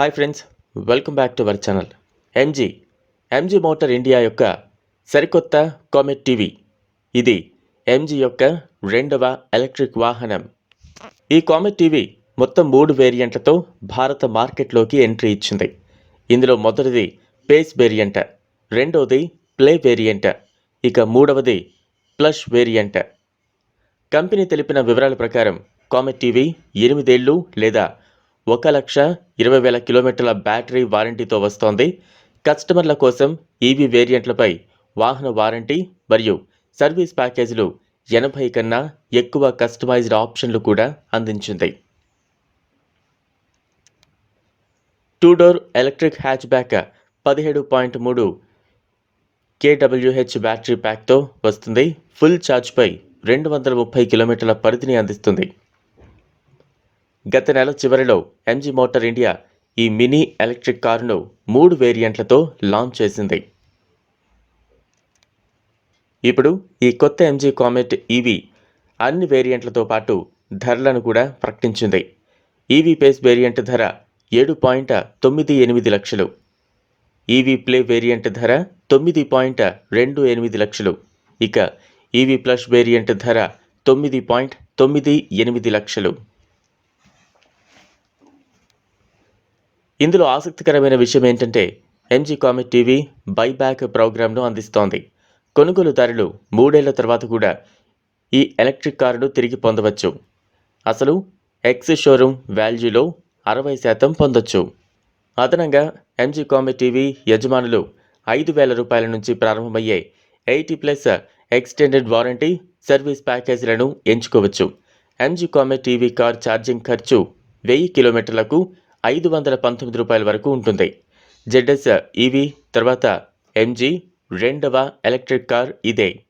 Hi friends welcome back to our channel. MG MG Motor India యొక్క సరికొత్త comet TV. ఇది MG యొక్క రెండవ ఎలక్ట్రిక్ వాహనం. ఈ కామెట్ టీవీ మొత్తం మూడు వేరియంట్లతో భారత మార్కెట్లోకి ఎంట్రీ ఇచ్చింది. ఇందులో మొదటిది పేస్ వేరియంట్ రెండవది ప్లే వేరియంట్ ఇక మూడవది ప్లస్ వేరియంట్. కంపెనీ తెలిపిన వివరాల ప్రకారం కామెట్ టీవీ ఎనిమిదేళ్ళు లేదా ఒక లక్ష ఇరవై వేల కిలోమీటర్ల బ్యాటరీ వారంటీతో వస్తోంది. కస్టమర్ల కోసం ఈవీ వేరియంట్లపై వాహన వారంటీ మరియు సర్వీస్ ప్యాకేజీలు ఎనభై కన్నా ఎక్కువ కస్టమైజ్డ్ ఆప్షన్లు కూడా అందించింది. Two door electric hatchback పదిహేడు పాయింట్ మూడు కేడబ్ల్యూహెచ్ బ్యాటరీ ప్యాక్తో వస్తుంది. ఫుల్ ఛార్జ్పై రెండు వందల ముప్పై కిలోమీటర్ల పరిధిని అందిస్తుంది. గత నెల చివరిలో ఎంజీ మోటార్ ఇండియా ఈ మినీ ఎలక్ట్రిక్ కారును మూడు వేరియంట్లతో లాంచ్ చేసింది. ఇప్పుడు ఈ కొత్త ఎంజీ కామెట్ ఈవీ అన్ని వేరియంట్లతో పాటు ధరలను కూడా ప్రకటించింది. ఈవీ పేస్ వేరియంట్ ధర ఏడు పాయింట్ తొమ్మిది ఎనిమిది లక్షలు. ఈవీ ప్లే వేరియంట్ ధర తొమ్మిది పాయింట్ రెండు ఎనిమిది లక్షలు. ఇక ఈవీ ప్లస్ వేరియంట్ ధర తొమ్మిది పాయింట్ తొమ్మిది ఎనిమిది లక్షలు. ఇందులో ఆసక్తికరమైన విషయం ఏంటంటే ఎంజీ కామెట్ టీవీ బైబ్యాక్ ప్రోగ్రామ్ను అందిస్తోంది. కొనుగోలుదారులు మూడేళ్ళ తర్వాత కూడా ఈ ఎలక్ట్రిక్ కారును తిరిగి పొందవచ్చు. అసలు ఎక్స్ షోరూమ్ వాల్యూలో అరవై శాతం పొందొచ్చు. అదనంగా ఎంజీ కామెట్ టీవీ యజమానులు ఐదు వేల రూపాయల నుంచి ప్రారంభమయ్యే eighty plus extended warranty service ప్యాకేజీలను ఎంచుకోవచ్చు. MG Comet EV car charging ఖర్చు వెయ్యి కిలోమీటర్లకు ఐదు వందల పంతొమ్మిది రూపాయల వరకు ఉంటుంది. జెడ్ఎస్ ఈవీ తర్వాత ఎంజీ రెండవ ఎలక్ట్రిక్ కార్ ఇదే.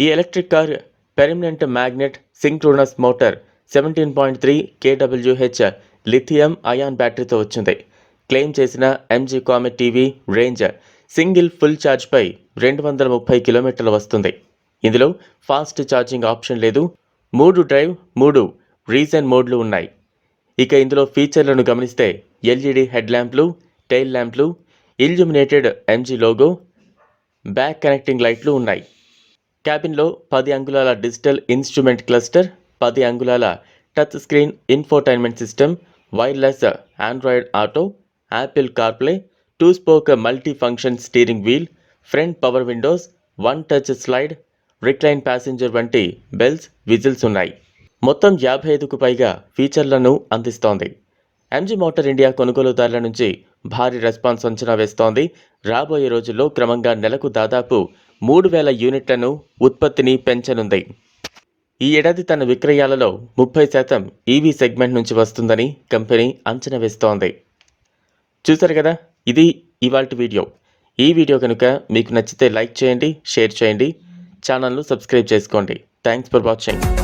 ఈ electric car permanent magnet synchronous motor seventeen point three KWH lithium ion బ్యాటరీతో వచ్చింది. క్లెయిమ్ చేసిన MG Comet EV range single full ఛార్జ్పై రెండు వందల ముప్పై కిలోమీటర్లు వస్తుంది. ఇందులో ఫాస్ట్ ఛార్జింగ్ ఆప్షన్ లేదు. మూడు డ్రైవ్ మూడు రీజన్ మోడ్లు ఉన్నాయి. ఇక ఇందులో ఫీచర్లను గమనిస్తే ఎల్ఈడి హెడ్ ల్యాంప్లు tail ల్యాంప్లు illuminated MG logo back connecting లైట్లు ఉన్నాయి. క్యాబిన్లో పది అంగుళాల డిజిటల్ ఇన్స్ట్రుమెంట్ క్లస్టర్ పది అంగుళాల touch screen infotainment system wireless Android Auto Apple CarPlay two spoke multi function steering wheel front power windows one touch slide recline passenger వంటి bells whistles ఉన్నాయి. మొత్తం యాభై ఐదుకు పైగా ఫీచర్లను అందిస్తోంది. ఎంజీ మోటార్ ఇండియా కొనుగోలుదారుల నుంచి భారీ రెస్పాన్స్ అంచనా వేస్తోంది. రాబోయే రోజుల్లో క్రమంగా నెలకు దాదాపు మూడు వేల యూనిట్లను ఉత్పత్తిని పెంచనుంది. ఈ ఏడాది తన విక్రయాలలో ముప్పై శాతం ఈవీ సెగ్మెంట్ నుంచి వస్తుందని కంపెనీ అంచనా వేస్తోంది. చూసారు కదా? ఇది ఇవాల్టి వీడియో. ఈ వీడియో కనుక మీకు నచ్చితే లైక్ చేయండి షేర్ చేయండి. ఛానల్ను సబ్స్క్రైబ్ చేసుకోండి. Thanks for watching